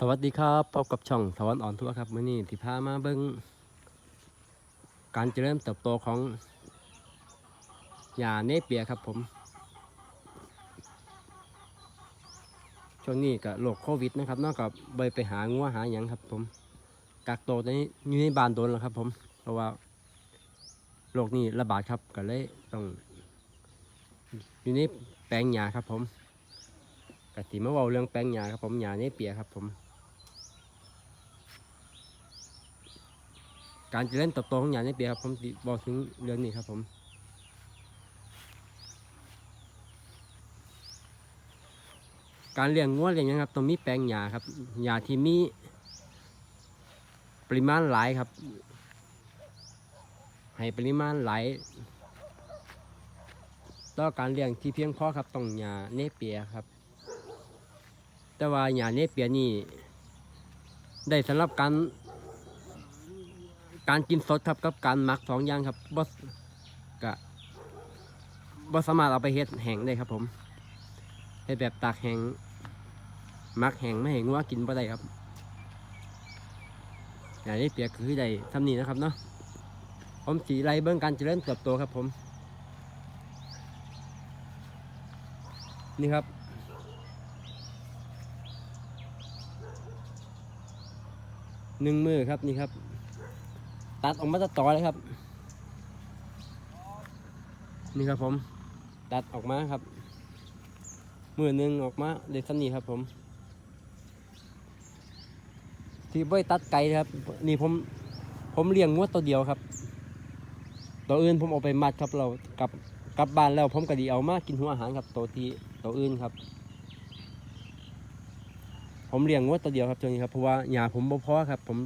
สวัสดีครับพบกับช่องสวรรค์อ่อนทัวร์ครับมื่อนี้ที่พามาเบิ่งการเจริญเติบโตของหญ้าเนเปียครับผม ช่วงนี้กับโรคโควิดนะครับนอกจากไปไปหางัวหาหยังครับผมกักตัวตอนนี้อยู่ในบ้านโดนแล้วครับ ผม เพราะว่าโรคนี้ระบาดครับก็เลยต้องอยู่ในแปลงหญ้าครับผมกติมาเว้าเรื่องแปลงหญ้าครับผมหญ้าเนเปียครับผม การเจริญเติบโตของหญ้าในเปียครับผมสิบอกถึงเรื่องนี้ครับผมการเลี้ยงงัวเลี้ยงหยังครับต้องมีแปลงหญ้าครับหญ้าที่มีปริมาณหลายครับ ให้ปริมาณหลายต่อการเลี้ยงที่เพียงพอครับต้องหญ้าเนเปียครับ แต่ว่าหญ้าเนเปียนี่ได้สำหรับการ การกินสดครับกับการหมักสองอย่างครับบสกะบสามารถเอาไปเฮ็ดแห้งได้ครับ ผมเฮ็ดแบบตากแห้งหมักแห้งไม่แห้งงัวกินบ่ได้ครับอย่างนี้เปียกคือได้ทำนี้นะครับเนาะผมสีไรเบื้องการเจริญเติบโตครับผม นี่ครับหนึ่งมือครับนี่ครับ ตัดออกมาตัดต่อเลยครับ นี่ครับผม ตัดออกมาครับมือหนึ่งออกมาเด็กสำนีครับผม ที่ได้ตัดไก่ครับ นี่ผมผมเลี้ยงงวดตัวเดียวครับตัวอื่นผมเอาไปมัดครับเรากลับกลับบ้านแล้วผมก็ดีเอามากินหัวอาหารครับตัวที่ตัวอื่นครับ ผมเลี้ยงงวดตัวเดียวครับช่วงนี้ครับเพราะว่าหญ้าผมบ่พอครับ ผม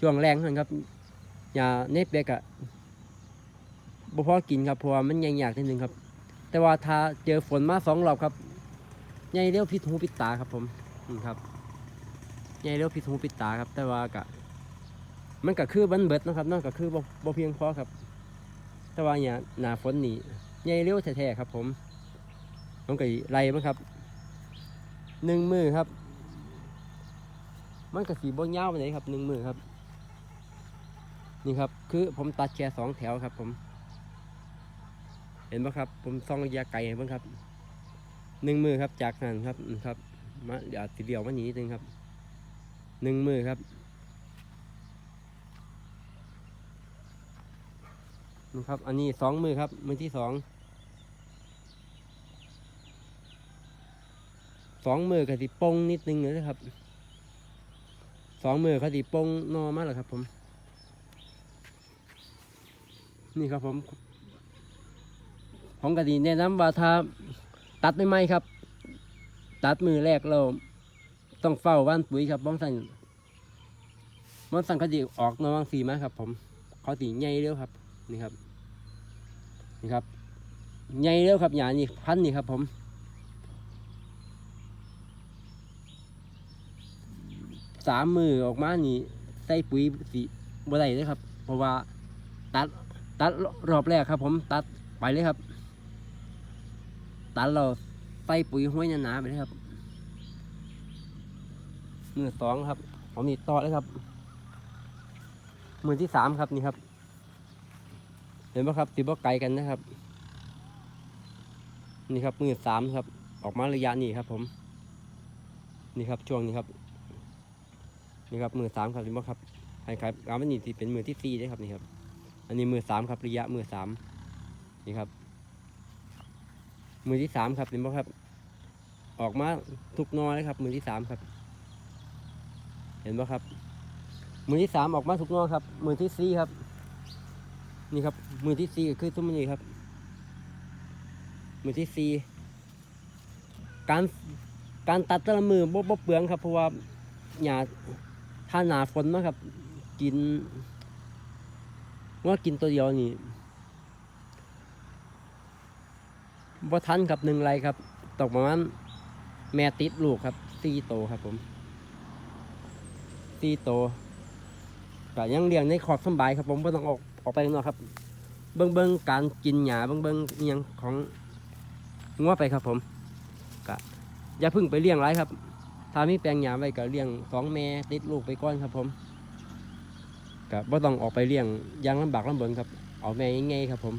ช่วงแรงเท่านั้นครับ ยาเนปเบกอะบ่พอกินครับเพราะว่ามันยังยากนิดนึงครับ แต่ว่าถ้าเจอฝนมาสองรอบครับใหญ่เร็วพิษหูพิษตาครับผมนี่ครับใหญ่เร็วพิษหูพิษตาครับ แต่ว่ากะมันก็คือบันเบิดนะครับนั่นก็คือบ่บ่เพียงพอครับ แต่ว่าเนี่ยหน้าฝนนี่ใหญ่เร็วแท้ๆครับ ผมผมก็ไล่มันครับหนึ่งมือครับ มันก็สีบ่ยาวไปไหนครับหนึ่งมือครับ นี่ครับ คือผมตัดแค่สองแถวครับ ผม เห็นไหมครับ ผมส่องระยะไกลเห็นไหมครับหนึ่งมือครับ จากนั้นครับครับมาเดี๋ยวติเดียวมาหนีนิดนึงครับหนึ่งมือครับนี่ครับ อันนี้สองมือครับ มือที่สองสองมือกับติปงนิดนึงเลยนะครับสองมือเขาติปงนอมากเลยครับผม นี่ครับผมผมก็ดีแนะนำว่าถ้าตัดไม่ไหมครับ ตัดมือแรกเราต้องเฝ้าว่านปุ๋ยครับบ้องสันบ้องสันเขาดีออกนองสีมาครับ ผมเขาตีใหญ่เร็วครับ นี่ครับ นี่ครับใหญ่เร็วครับหยานี่พันนี่ครับ ผมสามมือออกมานี่ใส่ปุ๋ยสีบ่ได้เลยครับ เพราะว่าตัด ตัดรอบแรกครับ ผมตัดไปเลยครับ ตัดเราใส่ปุ๋ยห้วยหนาๆไปเลยครับมือสองครับ ผมนี่ต่อเลยครับ มือที่สามครับนี่ครับ เห็นไหมครับติบไกลกันนะครับ นี่ครับมือสามครับ ออกมาระยะนี้ครับ ผม นี่ครับช่วงนี้ครับ นี่ครับมือสามครับเห็นไหมครับให้ครับอามันนี่ที่เป็นมือที่สี่ได้ครับนี่ครับ อันนี้มือสามครับระยะมือสามนี่ครับ มือที่สามครับเห็นไหมครับ ออกมาทุกนอเลยครับ มือที่สามครับ เห็นไหมครับ มือที่สามออกมาทุกนอครับ มือที่สี่ครับ นี่ครับ มือที่สี่คือตุ้มนี้ครับ มือที่สี่การการตัดแต่ละมือบ่บ่เปลืองครับเพราะว่าหญ้าถ้าหนาฝนนะครับ กิน ว่ากินตัวเดียวนี่บ่ทันครับหนึ่งไรครับ ตกประมาณแม่ติดลูกครับสี่โตครับผมสี่โตก็ยังเลี้ยงในขอบสบายครับ ผมไม่ต้องออกออกไปข้างนอกครับ เบิ้งเบิ้งการกินหญ้าเบิ้งเบิ้งอิหยังของงัวไปครับ ผมก็อย่าพึ่งไปเลี้ยงไรครับ ถ้ามีแปลงหญ้าไว้ก็เลี้ยงสองแม่ติดลูกไปก่อนครับผม ก็บ่ต้องออกไปเลี้ยงยังลำบากลำบนครับ เอาแม่ง่ายๆครับ ผม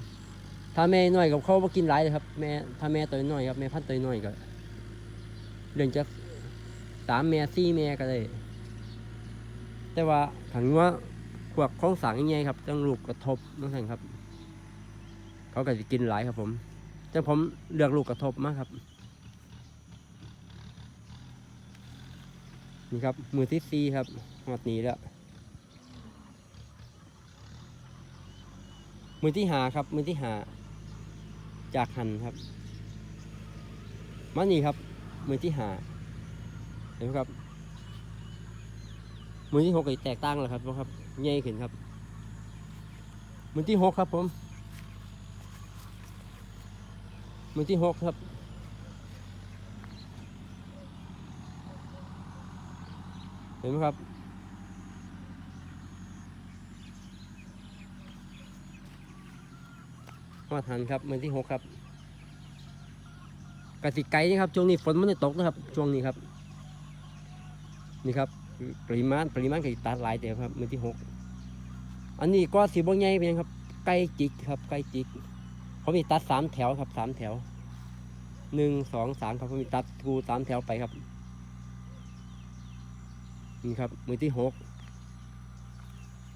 ถ้าแม่น้อยกับเขาบ่กินหลายเลยครับ แม่ถ้าแม่ตัวน้อยครับแม่พันตัวน้อยก็เลี้ยงจะสามแม่สี่แม่ก็ได้แต่ว่าถังว่าพวกของสังง่ายๆครับต้องลูกกระทบนั่นเองครับ เขาก็จะกินหลายครับ ผมแต่ผมเลือกลูกกระทบมากครับนี่ครับมือที่สี่ครับหอดนี้แล้ว มือที่หาครับ มือที่หา จากหันครับมานี่ครับ มือที่หาเห็นไหมครับ มือที่หกก็แตกต่างแล้วครับเพราะครับใหญ่ขึ้นครับ มือที่หกครับผม มือที่หกครับเห็นไหมครับ มาทันครับมือที่หกครับกติไก่นี่ครับช่วงนี้ฝนมันจะตกนะครับช่วงนี้ครับ นี่ครับปริมาณปริมาณไก่ตาหลายเดียวครับมือที่หกอันนี้ก็สีบงใหญ่เป็นยังครับไก่จิกครับไก่จิกเขามีตัดสามแถวครับสามแถวหนึ่งสองสามครับเขามีตัดกูสามแถวไปครับนี่ครับ มือที่หก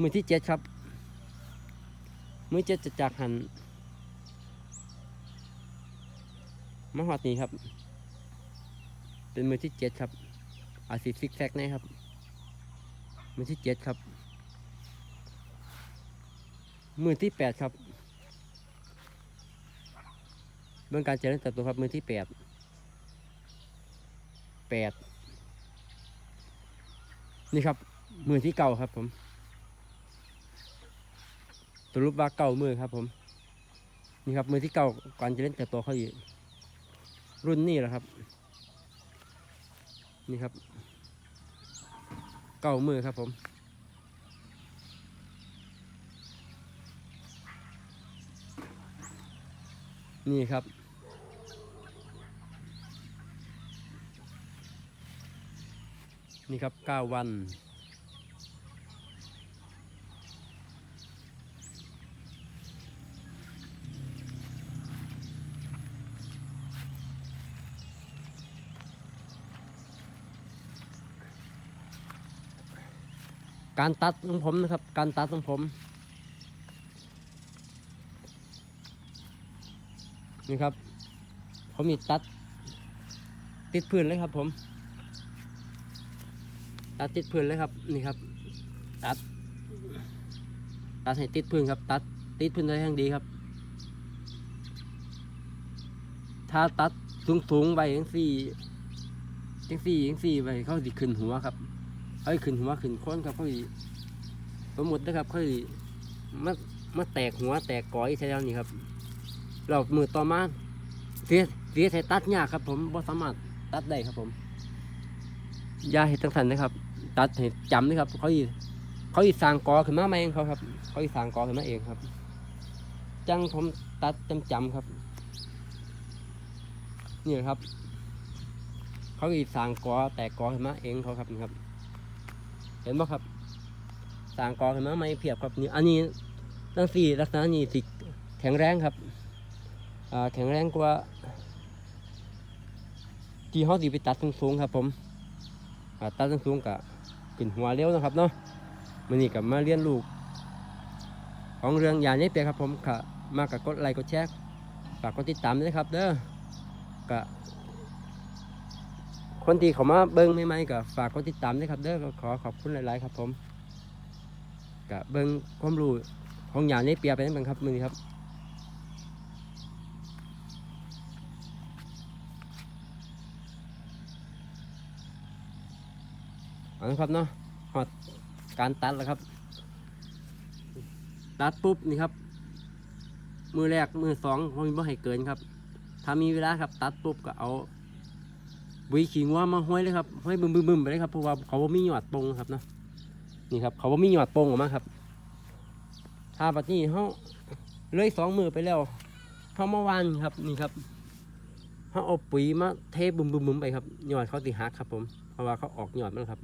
มือที่เจ็ดครับ มือเจ็ดจะจากหัน มาหอดนี้ครับ เป็นมือที่เจ็ดครับอาจสิซิกแซกแน่ครับ มือที่เจ็ดครับ มือที่แปดครับเบื้องการเจริญเติบโตครับมือที่แปดแปดนี่ครับ มือที่เก่าครับผมสรุปว่าเก่ามือครับผม นี่ครับมือที่เก่าก่อนจะเล่นเติบโตเขาอยู่ รุ่นนี้แหละครับ นี่ครับ เก่ามือครับผม นี่ครับนี่ครับเก้าวัน การตัดของผมนะครับ การตัดของผม นี่ครับ ผมมีตัด ติดพื้นเลยครับ ผม ตัดติดพื้นเลยครับ นี่ครับ ตัด ตัดให้ติดพื้นครับ ตัด ติดพื้นได้ทั้งดีครับ ถ้าตัดสูงสูงๆไปยังสี่ยังสี่ยังสี่ไปเขาดิขึ้นหัวครับ เขาสิขึ้นหัวขึ้นค้นครับเขาสิสมมตินะครับเขาสิมามาแตกหัวแตกก้อยใช่แล้วนี่ครับเรามือต่อมาเสียเสียใส่ตัดยากครับ ผมบ่สามารถตัดได้ครับผมยาเห็ดจังสันนะครับ ตัดเห็ดจำนะครับ เขาอีเขาอีสร้างกอขึ้นมาเองเขาครับ เขาอีสร้างกอขึ้นมาเองครับ จังผมตัดจำจำๆครับนี่ครับ เขาอีสร้างกอแตกกอขึ้นมาเองเขาครับนี่ครับ เห็นไหมครับสางกอขึ้นไหมไม่เพียบครับนี่อันนี้ตั้งสี่ลักษณะนี้สิแข็งแรงครับแข็งแรงกว่าที่เขาสิไปตัดสูงๆครับผมตัดสูงๆกับขึ้นหัวเร็วนะครับเนาะมันนี่กับมาเรียนลูก ของเรื่องยาเนี่ยเปียครับผมค่ะมากับกดไลค์กดแชร์ฝากกดติดตามด้วยครับเด้อก็ คนที่เขามาเบิ้งใหม่ๆก็ฝากกดติดตามด้วยครับเด้อก็ขอขอบคุณหลายๆครับผมก็เบิ้งความรู้ของยาเนี่ยเปียไปนั่นเองครับมือนี้ครับเอาละครับเนาะหอดการตัดแล้วครับ ตัดปุ๊บนี่ครับ มือแรกมือสองผมไม่ให้เกินครับ ถ้ามีเวลาครับ ตัดปุ๊บก็เอา วีขิงว่ามาห้อยเลยครับห้อยบึมบึมบึมไปเลยครับเพราะว่าเขาบ่มีหยอดปงครับเนาะนี่ครับ เขาบ่มีหยอดปงออกมาครับ ถ้าปัจจุบันเขาเลยสองมือไปแล้วเขาเมื่อวานครับนี่ครับเขาเอาปุ๋ยมาเทบุมบุมบุมไปครับหยอดเขาติหักครับ ผม เพราะว่าเขาออกหยอดมันครับ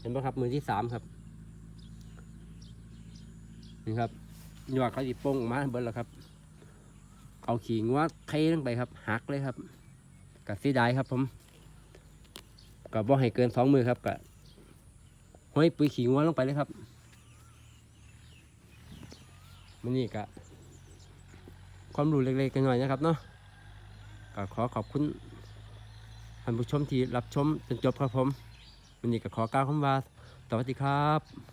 เห็นไหมครับมือที่สามครับนี่ครับหยอดเขาติโป่งออกมาเบิดแล้วครับเอาขี่งัวเทลงไปครับหักเลยครับกับเสียดายครับผม กับบ่ให้เกินสองมือครับกับห้อยปุ๋ยขี่งัวลงไปเลยครับมันนี่กะความรู้เล็กๆกันหน่อยนะครับเนาะก็ขอขอบคุณท่านผู้ชมที่รับชมจนจบครับผมมันนี่ก็ขอกล่าวคำว่าสวัสดีครับ